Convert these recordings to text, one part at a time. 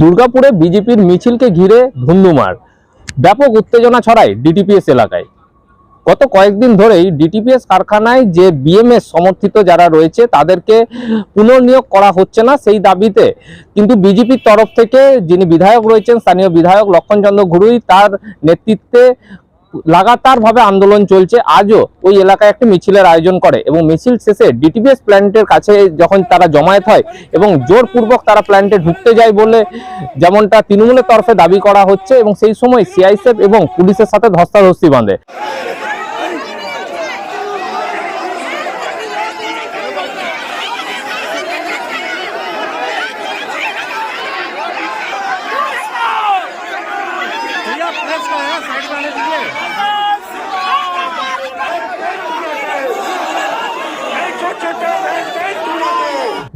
দুর্গাপুরে বিজেপির মিছিলকে ঘিরে ধুন্ধুমার ব্যাপক উত্তেজনা ছড়ায় ডিটিপিএস এলাকায়। গত কয়েকদিন ধরেই ডিটিপিএস কারখানায় যে বিএমএস সমর্থিত যারা রয়েছে, তাদেরকে পুনর্নিয়োগ করা হচ্ছে না সেই দাবিতে। কিন্তু বিজেপির তরফ থেকে যিনি বিধায়ক রয়েছেন, স্থানীয় বিধায়ক লক্ষণচন্দ্র ঘুরুই, তার নেতৃত্বে লাগাতারভাবে আন্দোলন চলছে, আজও ওই এলাকায় একটি মিছিলের আয়োজন করে এবং মিছিল শেষে ডিটিপিএস প্ল্যান্টের কাছে যখন তারা জমায়েত হয় এবং জোরপূর্বক তারা প্ল্যান্টে ঢুকতে যায় বলে যেমনটা তৃণমূলের তরফে দাবি করা হচ্ছে এবং সেই সময় সিআইসিএফ এবং পুলিশের সাথে ধস্তাধস্তি বাঁধে।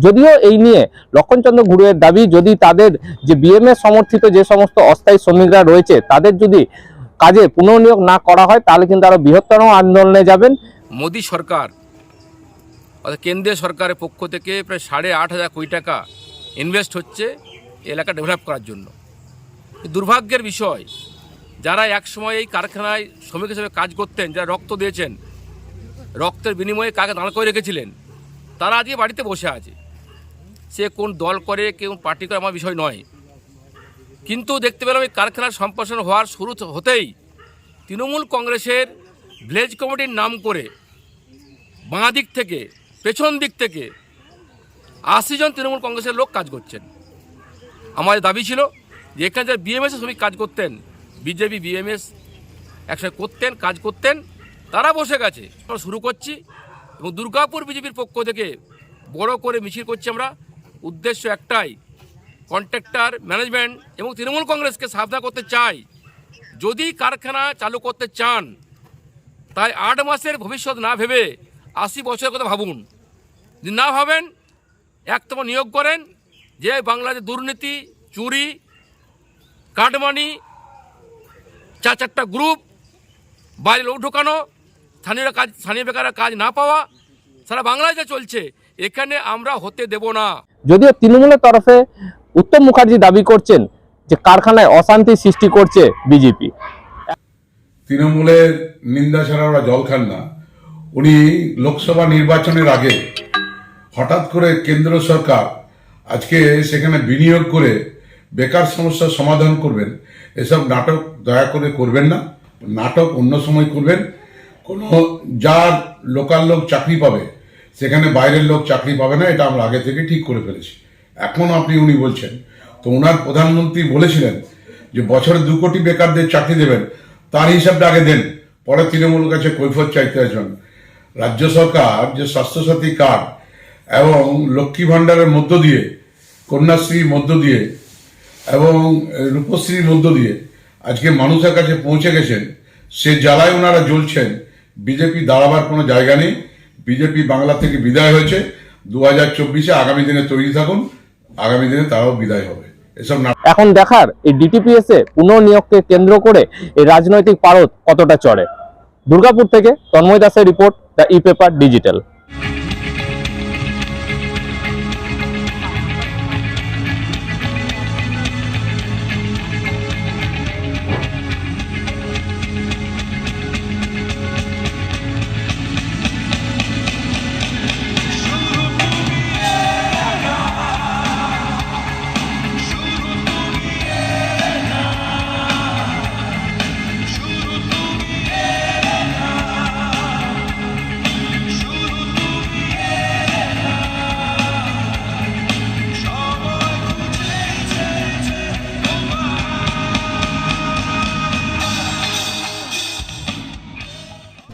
যদিও এই নিয়ে লক্ষণচন্দ্র ঘুরের দাবি, যদি তাদের যে বিএমএস সমর্থিত যে সমস্ত অস্থায়ী শ্রমিকরা রয়েছে, তাদের যদি কাজে পুনর্নিয়োগ না করা হয়, তাহলে কিন্তু আরও বৃহত্তর আন্দোলনে যাবেন। মোদী সরকার, অর্থাৎ কেন্দ্রীয় সরকারের পক্ষ থেকে প্রায় সাড়ে আট হাজার কোটি টাকা ইনভেস্ট হচ্ছে এলাকা ডেভেলপ করার জন্য। দুর্ভাগ্যের বিষয়, যারা একসময় এই কারখানায় শ্রমিক হিসেবে কাজ করতেন, যারা রক্ত দিয়েছেন, রক্তের বিনিময়ে কাকে দাঁড় করে রেখেছিলেন, তারা আজকে বাড়িতে বসে আছে। সে কোন দল করে কেউ পার্টি করে, আমার বিষয় নয়। কিন্তু দেখতে পেলাম এই কারখানার সম্প্রসারণ হওয়ার শুরু হতেই তৃণমূল কংগ্রেসের ভিলেজ কমিটির নাম করে বাঁ দিক থেকে, পেছন দিক থেকে আশি জন তৃণমূল কংগ্রেসের লোক কাজ করছেন। আমাদের দাবি ছিল যে এখানে যারা বিএমএস শ্রমিক কাজ করতেন, বিজেপি, বিএমএস একসাথে করতেন, কাজ করতেন, তারা বসে গেছে। আমরা শুরু করছি এবং দুর্গাপুর বিজেপির পক্ষ থেকে বড় করে মিছিল করছি আমরা। উদ্দেশ্য একটাই কন্ট্রাক্টর ম্যানেজমেন্ট এবং তৃণমূল কংগ্রেসকে সাবধান করতে চাই। যদি কারখানা চালু করতে চান, তাই আট মাসের ভবিষ্যৎ না ভেবে আশি বছরের কথা ভাবুন। যদি না ভাবেন, একতম নিয়োগ করেন, যে বাংলাদেশ দুর্নীতি, চুরি, কাটমানি, চার চারটা গ্রুপ বাইরে লোক ঢোকানো, স্থানীয় কাজ, স্থানীয় বেকারের কাজ না পাওয়া, সারা বাংলায় যা চলছে, এখানে আমরা হতে দেব না। যদিও তৃণমূলের তরফে উত্তম মুখার্জি দাবি করছেন যে কারখানায় অশান্তি সৃষ্টি করছে বিজেপি। তৃণমূলের নিন্দা ছাড়া ওরা জল খান না। উনি লোকসভা নির্বাচনের আগে হঠাৎ করে কেন্দ্র সরকার আজকে সেখানে বিনিয়োগ করে বেকার সমস্যার সমাধান করবেন, এসব নাটক দয়া করে করবেন না, নাটক অন্য সময় করবেন। কোনো যার লোকাল লোক চাকরি পাবে সেখানে বাইরের লোক চাকরি পাবে না, এটা আমরা আগে থেকে ঠিক করে ফেলেছি। এখন আপনি উনি বলছেন, তো ওনার প্রধানমন্ত্রী বলেছিলেন যে বছরে দু কোটি বেকারদের চাকরি দেবেন, তার হিসাবটা আগে দেন, পরে তৃণমূল কাছে কৈফত চাইতে আসবেন। রাজ্য সরকার যে স্বাস্থ্যসাথী কার্ড এবং লক্ষ্মী ভাণ্ডারের মধ্য দিয়ে, কন্যাশ্রীর মধ্য দিয়ে এবং রূপশ্রীর মধ্য দিয়ে আজকে মানুষের কাছে পৌঁছে গেছেন, সে জ্বালায় ওনারা জ্বলছেন, বিজেপি দাঁড়াবার কোনো জায়গা নেই। বিজেপি বাংলা থেকে বিদায় হয়েছে। দু হাজার চব্বিশে আগামী দিনে তৈরি থাকুন। আগামী দিনে তারাও বিদায় হবে। এখন দেখার এই ডিটিপিএস এ পুনর্নিয়োগকে কেন্দ্র করে এই রাজনৈতিক পারদ কতটা চড়ে? দুর্গাপুর থেকে তন্ময় দাসের report, the e paper digital.